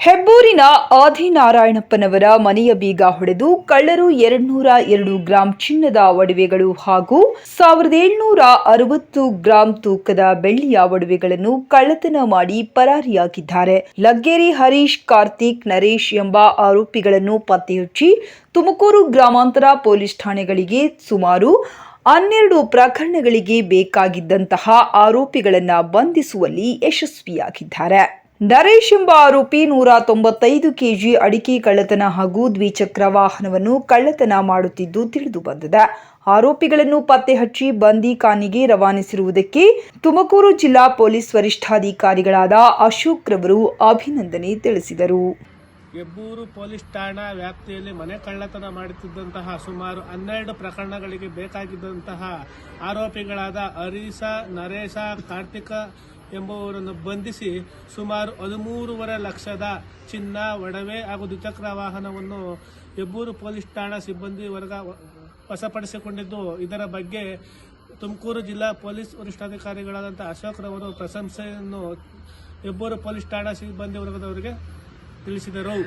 ಹೆಬ್ಬೂರಿನ ಆದಿನಾರಾಯಣಪ್ಪನವರ ಮನೆಯ ಬೀಗ ಹೊಡೆದು ಕಳ್ಳರು ಎರಡ್ನೂರ ಎರಡು ಗ್ರಾಂ ಚಿನ್ನದ ಒಡವೆಗಳು ಹಾಗೂ ಸಾವಿರದ ಏಳ್ನೂರ ಅರವತ್ತು ಗ್ರಾಂ ತೂಕದ ಬೆಳ್ಳಿಯ ಒಡವೆಗಳನ್ನು ಕಳ್ಳತನ ಮಾಡಿ ಪರಾರಿಯಾಗಿದ್ದಾರೆ. ಲಗ್ಗೇರಿ ಹರೀಶ್, ಕಾರ್ತಿಕ್, ನರೇಶ್ ಎಂಬ ಆರೋಪಿಗಳನ್ನು ಪತ್ತೆಹಚ್ಚಿ ತುಮಕೂರು ಗ್ರಾಮಾಂತರ ಪೊಲೀಸ್ ಠಾಣೆಗಳಿಗೆ ಸುಮಾರು ಹನ್ನೆರಡು ಪ್ರಕರಣಗಳಿಗೆ ಬೇಕಾಗಿದ್ದಂತಹ ಆರೋಪಿಗಳನ್ನು ಬಂಧಿಸುವಲ್ಲಿ ಯಶಸ್ವಿಯಾಗಿದ್ದಾರೆ. ನರೇಶ್ ಎಂಬ ಆರೋಪಿ ನೂರ ತೊಂಬತ್ತೈದು ಕೆಜಿ ಅಡಿಕೆ ಕಳ್ಳತನ ಹಾಗೂ ದ್ವಿಚಕ್ರ ವಾಹನವನ್ನು ಕಳ್ಳತನ ಮಾಡುತ್ತಿದ್ದು ತಿಳಿದು ಬಂದಿದೆ. ಆರೋಪಿಗಳನ್ನು ಪತ್ತೆ ಹಚ್ಚಿ ಬಂದಿ ಖಾನಿಗೆ ರವಾನಿಸಿರುವುದಕ್ಕೆ ತುಮಕೂರು ಜಿಲ್ಲಾ ಪೊಲೀಸ್ ವರಿಷ್ಠಾಧಿಕಾರಿಗಳಾದ ಅಶೋಕ್ ರವರು ಅಭಿನಂದನೆ ತಿಳಿಸಿದರು. ಹೆಬ್ಬೂರು ಪೊಲೀಸ್ ಠಾಣಾ ವ್ಯಾಪ್ತಿಯಲ್ಲಿ ಮನೆ ಕಳ್ಳತನ ಮಾಡುತ್ತಿದ್ದಂತಹ ಸುಮಾರು ಹನ್ನೆರಡು ಪ್ರಕರಣಗಳಿಗೆ ಬೇಕಾಗಿದ್ದಂತಹ ಆರೋಪಿಗಳಾದ ಹರೀಶ ನರೇಶ, ಕಾರ್ತಿಕ ಎಂಬುವರನ್ನು ಬಂಧಿಸಿ ಸುಮಾರು ಹದಿಮೂರುವರೆ ಲಕ್ಷದ ಚಿನ್ನ, ಒಡವೆ ಹಾಗೂ ದ್ವಿಚಕ್ರ ವಾಹನವನ್ನು ಹೆಬ್ಬೂರು ಪೊಲೀಸ್ ಠಾಣಾ ಸಿಬ್ಬಂದಿ ವರ್ಗ ವಶಪಡಿಸಿಕೊಂಡಿದ್ದು, ಇದರ ಬಗ್ಗೆ ತುಮಕೂರು ಜಿಲ್ಲಾ ಪೊಲೀಸ್ ವರಿಷ್ಠಾಧಿಕಾರಿಗಳಾದಂಥ ಅಶೋಕ್ ರವರು ಪ್ರಶಂಸೆಯನ್ನು ಹೆಬ್ಬೂರು ಪೊಲೀಸ್ ಠಾಣಾ ಸಿಬ್ಬಂದಿ ವರ್ಗದವರಿಗೆ ತಿಳಿಸಿದರು.